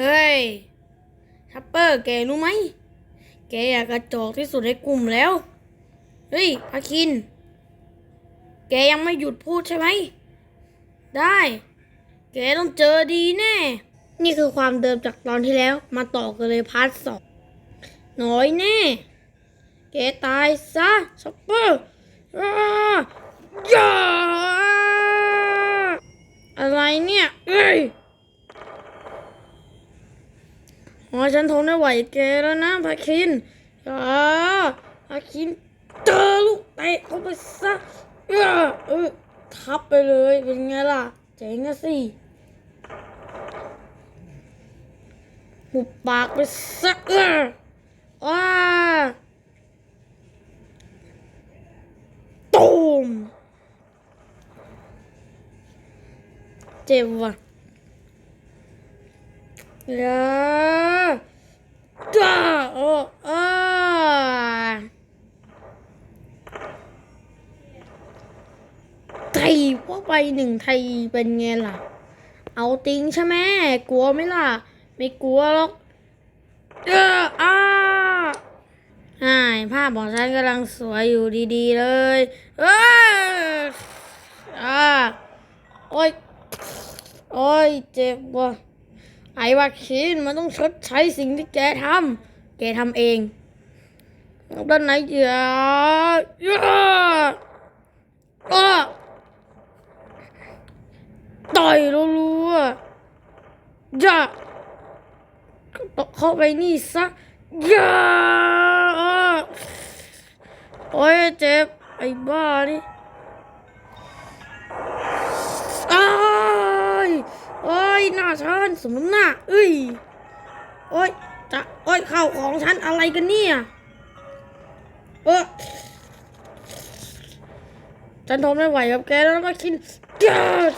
เฮ้ยชัปเปอร์แกรู้ไหม แกอยากกระจอกที่สุดในกลุ่มแล้ว เฮ้ยพาคิน แกยังไม่หยุดพูดใช่ไหม ได้ แกต้องเจอดีแน่ นี่คือความเดิมจากตอนที่แล้วมาต่อกันเลยพาร์ทสองน้อยแน่ แกตายซะชัปเปอร์อย่าอะไรเนี่ย เอ้ย อ๋อฉันทนไม่ไหวแกแล้วนะพาคินอ่าพาคินเจอลูกเตะเข้าไปซะเออเออทับไปเลยเป็นไงล่ะเจ๋งอะสิหุบปากไปซะเออว้าตูมเจ็บว่ะ ยาจ้าโอ้อาไทยว่าไปหนึ่งไทยเป็นไงล่ะ เอาติงใช่ไหมกลัวไหมล่ะ ไม่กลัวหรอกเอออ้าใช่ภาพของฉันกำลังสวยอยู่ดีๆเลยเอออ่าโอ้ย โอ้ย เจ็บว่ะ ไอ้ว่าคินมันต้องชดใช้สิ่งที่แกทำแกทำเองด้านไหนเดี๋ยวเออต่อยรัวๆอย่าตกเข้าไปนี่ซะอย่าโอ้ยเจ็บไอ้บ้านี่ย หน้าฉันสมน้ำหน้า เอ้ย โอ้ย จะ โอ้ยเข้าของฉันอะไรกันเนี่ย เออฉันทนไม่ไหวกับแกแล้วก็กินเกส